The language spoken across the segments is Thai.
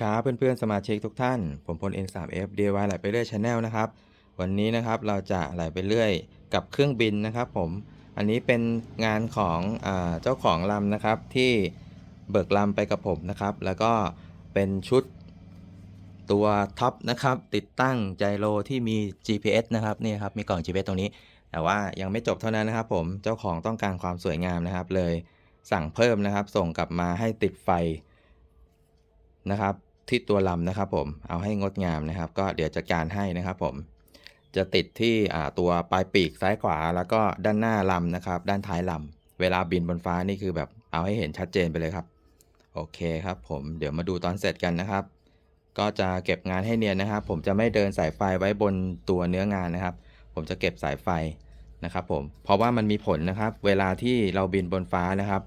ครับเพื่อนๆสมาชิกทุกท่าน ผมพล N3F DIY ไหลไปเรื่อย Channel นะครับ วันนี้นะครับเราจะไหลไปเรื่อยกับเครื่องบินนะครับผมอันนี้เป็นงานของอเจ้าของลำนะครับที่เบิกลำไปกับผมนะครับ แล้วก็เป็นชุดตัวท็อปนะครับ ติดตั้งไจโรที่มี GPS นะครับนี่ครับมีกล่อง GPS ตรงนี้ แต่ว่ายังไม่จบเท่านั้นนะครับ ผมเจ้าของต้องการความสวยงามนะครับ เลยสั่งเพิ่มนะครับ ส่งกลับมาให้ติดไฟนะครับ ที่ตัวลำนะครับผมเอาให้งดงามนะครับ ก็เดี๋ยวจัดการให้นะครับผมจะติดที่ตัวปลายปีกซ้ายขวา แล้วก็ด้านหน้าลำนะครับ ด้านท้ายลำเวลาบินบนฟ้านี่คือแบบเอาให้เห็นชัดเจนไปเลยครับ โอเคครับผมเดี๋ยวมาดูตอนเสร็จกันนะครับ ก็จะเก็บงานให้เนียนนะครับ ผมจะไม่เดินสายไฟไว้บนตัวเนื้องานนะครับ ผมจะเก็บสายไฟนะครับ ผมเพราะว่ามันมีผลนะครับ เวลาที่เราบินบนฟ้านะครับ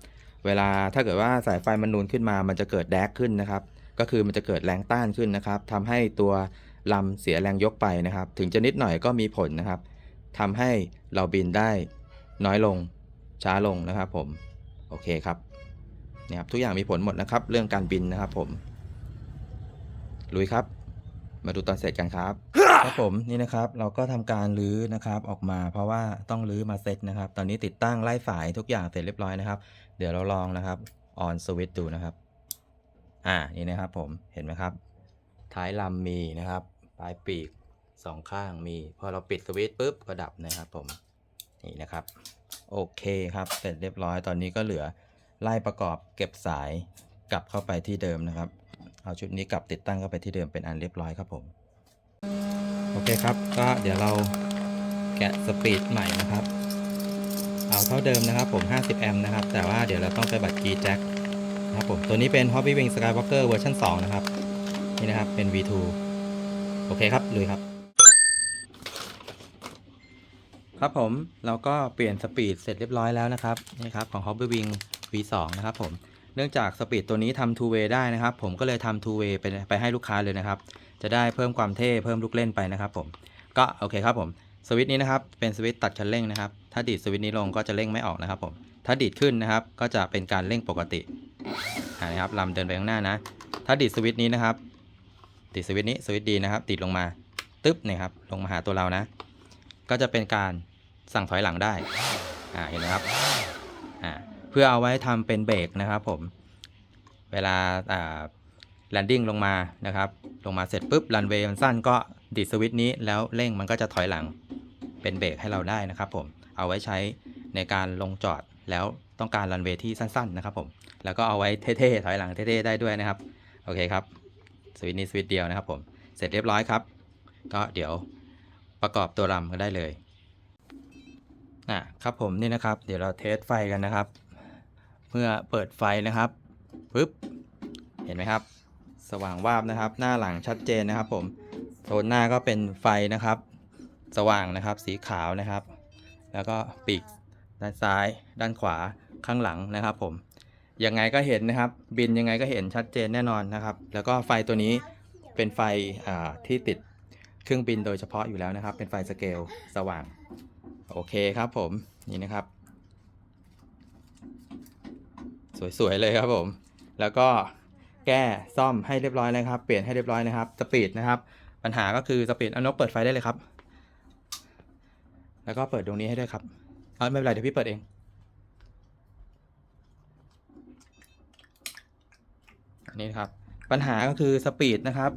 เวลาถ้าเกิดว่าสายไฟมันนูนขึ้นมา มันจะเกิดแดกขึ้นนะครับ ก็คือมันจะเกิดแรงต้านขึ้นนะครับทำให้ตัวลำเสียแรงยกไปนะครับ ถึงจะนิดหน่อยก็มีผลนะครับทำให้เราบินได้น้อยลงช้าลงนะครับผม โอเคครับนี่ยครับ ทุกอย่างมีผลหมดนะครับ เรื่องการบินนะครับผม ลุยครับ มาดูตอนเสร็จกันครับครับผมนี่นะครับ เราก็ทำการรื้อนะครับออกมา เพราะว่าต้องรื้อมาเซตนะครับ ตอนนี้ติดตั้งไล่สายทุกอย่างเสร็จเรียบร้อยนะครับ เดี๋ยวเราลองนะครับออนสวิตดูนะครับ อ่านี่นะครับผมเห็นไหมครับ ท้ายลำมีนะครับ ปลายปีกสองข้างมีพอเราปิดสวิตช์ปุ๊บก็ดับนะครับผมนี่นะครับ โอเคครับเสร็จเรียบร้อยตอนนี้ก็เหลือไล่ประกอบเก็บสายกลับเข้าไปที่เดิมนะครับ เอาชุดนี้กลับติดตั้งเข้าไปที่เดิมเป็นอันเรียบร้อยครับผมโอเคครับ ก็เดี๋ยวเราแกะสปีดใหม่นะครับ เอาเท่าเดิมนะครับผม 50 แอมป์นะครับ แต่ว่าเดี๋ยวเราต้องไปบัดกีแจ็ค นะครับผมตัวนี้เป็น Hobby Wing Skywalker เวอร์ชัน2นะครับ นี่นะครับเป็น V2 โอเคครับลุยครับ ครับผมเราก็เปลี่ยนสปีดเสร็จเรียบร้อยแล้วนะครับนี่ครับของ Hobby Wing V2 นะครับผมเนื่องจากสปีดตัวนี้ทำ two way ได้นะครับ ผมก็เลยทำ two way ไปไปให้ลูกค้าเลยนะครับ จะได้เพิ่มความเท่เพิ่มลูกเล่นไปนะครับ ผมก็โอเคครับผมสวิตช์นี้นะครับเป็นสวิตช์ตัดคันเร่งนะครับ ถ้าดีดสวิตช์นี้ลงก็จะเร่งไม่ออกนะครับผมถ้าดีดขึ้นนะครับก็จะเป็นการเร่งปกติ อ่านะครับลำเดินไปข้างหน้านะ ถ้าดีดสวิตช์นี้นะครับดีดสวิตช์นี้สวิตช์ดีนะครับดีดลงมาตึ๊บเนี่ยครับลงมาหาตัวเรานะ ก็จะเป็นการสั่งถอยหลังได้อ่าเห็นไหมครับอ่าเพื่อเอาไว้ทำเป็นเบรกนะครับผมเวลาอ่าแลนดิ้งลงมานะครับ ลงมาเสร็จปุ๊บรันเวย์มันสั้นก็ดีดสวิตช์นี้แล้วเร่งมันก็จะถอยหลังเป็นเบรกให้เราได้นะครับผมเอาไว้ใช้ในการลงจอดแล้ว ต้องการรันเวย์ที่สั้นๆนะครับผม แล้วก็เอาไว้เท่ๆถอยหลังเท่ๆได้ด้วยนะครับ โอเคครับ สวิตช์นี้สวิตช์เดียวนะครับผม เสร็จเรียบร้อยครับ ก็เดี๋ยวประกอบตัวรำกันได้เลยอะครับผมนี่นะครับ เดี๋ยวเราเทสไฟกันนะครับ เมื่อเปิดไฟนะครับปึ๊บ เห็นไหมครับ สว่างวาบนะครับ หน้าหลังชัดเจนนะครับ ผมโซนหน้าก็เป็นไฟนะครับ สว่างนะครับ สีขาวนะครับ แล้วก็ปีกด้านซ้าย ด้านขวา ข้างหลังนะครับผมยังไงก็เห็นนะครับ บินยังไงก็เห็นชัดเจนแน่นอนนะครับ แล้วก็ไฟตัวนี้เป็นไฟที่ติดเครื่องบินโดยเฉพาะอยู่แล้วนะครับ เป็นไฟสเกลสว่าง โอเคครับผมนี่นะครับ สวยๆเลยครับผม แล้วก็แก้ซ่อมให้เรียบร้อยนะครับ เปลี่ยนให้เรียบร้อยนะครับสปีดนะครับ ปัญหาก็คือสปีดเอานกเปิดไฟได้เลยครับ แล้วก็เปิดตรงนี้ให้ด้วยครับเอาไม่เป็นไรเดี๋ยวพี่เปิดเอง นนี้นะครับ ปัญหาก็คือสปีดนะครับ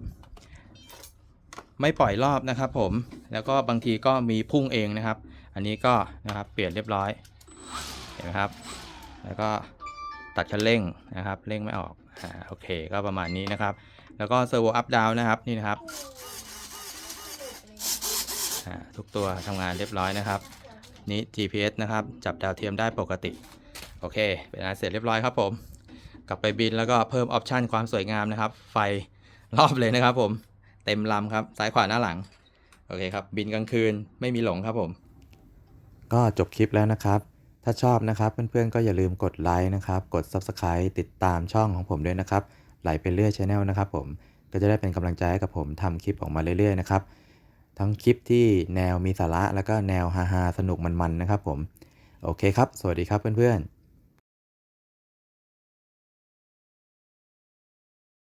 ไม่ปล่อยรอบนะครับ ผมแล้วก็บางทีก็มีพุ่งเองนะครับ อันนี้ก็นะครับเปลี่ยนเรียบร้อยเห็นไหมครับ แล้วก็ตัดคันเร่งนะครับเร่งไม่ออกอ่าโอเคก็ประมาณนี้นะครับ แล้วก็เซอร์โวอัพดาวนะครับนี่นะครับอ่าทุกตัวทำงานเรียบร้อยนะครับ นี่ GPS นะครับ จับดาวเทียมได้ปกติ โอเค เป็นอันเสร็จเรียบร้อยครับผม กลับไปบินแล้วก็เพิ่มออปชันความสวยงามนะครับ ไฟรอบเลยนะครับ ผมเต็มลำครับซ้ายขวาหน้าหลังโอเคครับ บินกลางคืนไม่มีหลงครับผม ก็จบคลิปแล้วนะครับ ถ้าชอบนะครับเพื่อนๆก็อย่าลืมกดไลค์นะครับ กด Subscribe ติดตามช่องของผมด้วยนะครับ ไหลไปเรื่อยช n n e l นะครับผมก็จะได้เป็นกำลังใจให้กับผมทำคลิปออกมาเรื่อยๆนะครับ ทั้งคลิปที่แนวมีสาระแล้วก็แนวฮาๆสนุกมันๆนะครับผม โอเคครับ สวัสดีครับเพื่อนๆ